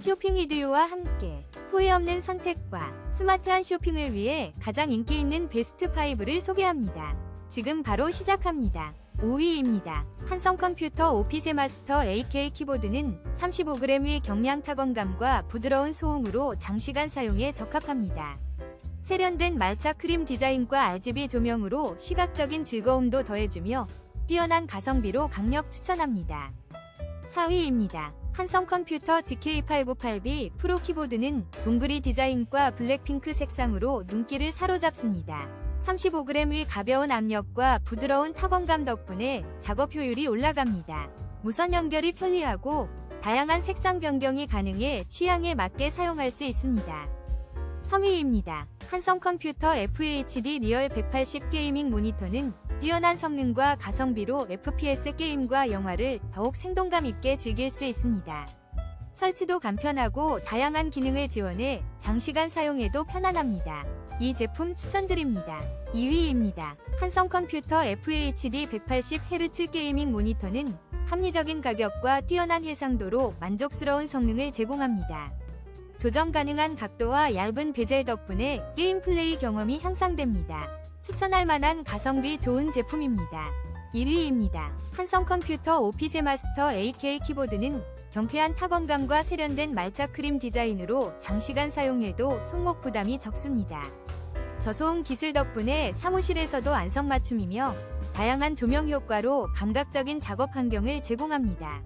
쇼핑 이디오와 함께 후회 없는 선택과 스마트한 쇼핑을 위해 가장 인기 있는 베스트 5를 소개합니다. 지금 바로 시작합니다. 5위입니다. 한성 컴퓨터 오피스 마스터 AK 키보드는 35g의 경량 타건감과 부드러운 소음으로 장시간 사용에 적합합니다. 세련된 말차 크림 디자인과 RGB 조명으로 시각적인 즐거움도 더해주며 뛰어난 가성비로 강력 추천합니다. 4위입니다. 한성 컴퓨터 GK898B 프로 키보드는 동그리 디자인과 블랙핑크 색상으로 눈길을 사로잡습니다. 35g의 가벼운 압력과 부드러운 타건감 덕분에 작업 효율이 올라갑니다. 무선 연결이 편리하고 다양한 색상 변경이 가능해 취향에 맞게 사용할 수 있습니다. 3위입니다. 한성 컴퓨터 FHD 리얼 180 게이밍 모니터는 뛰어난 성능과 가성비로 FPS 게임과 영화를 더욱 생동감 있게 즐길 수 있습니다. 설치도 간편하고 다양한 기능을 지원해 장시간 사용해도 편안합니다. 이 제품 추천드립니다. 2위입니다. 한성 컴퓨터 FHD 180Hz 게이밍 모니터는 합리적인 가격과 뛰어난 해상도로 만족스러운 성능을 제공합니다. 조정 가능한 각도와 얇은 베젤 덕분에 게임 플레이 경험이 향상됩니다. 추천할 만한 가성비 좋은 제품입니다. 1위입니다. 한성 컴퓨터 오피스 마스터 AK 키보드는 경쾌한 타건감과 세련된 말차 크림 디자인으로 장시간 사용해도 손목 부담이 적습니다. 저소음 기술 덕분에 사무실에서도 안성맞춤이며 다양한 조명 효과로 감각적인 작업 환경을 제공합니다.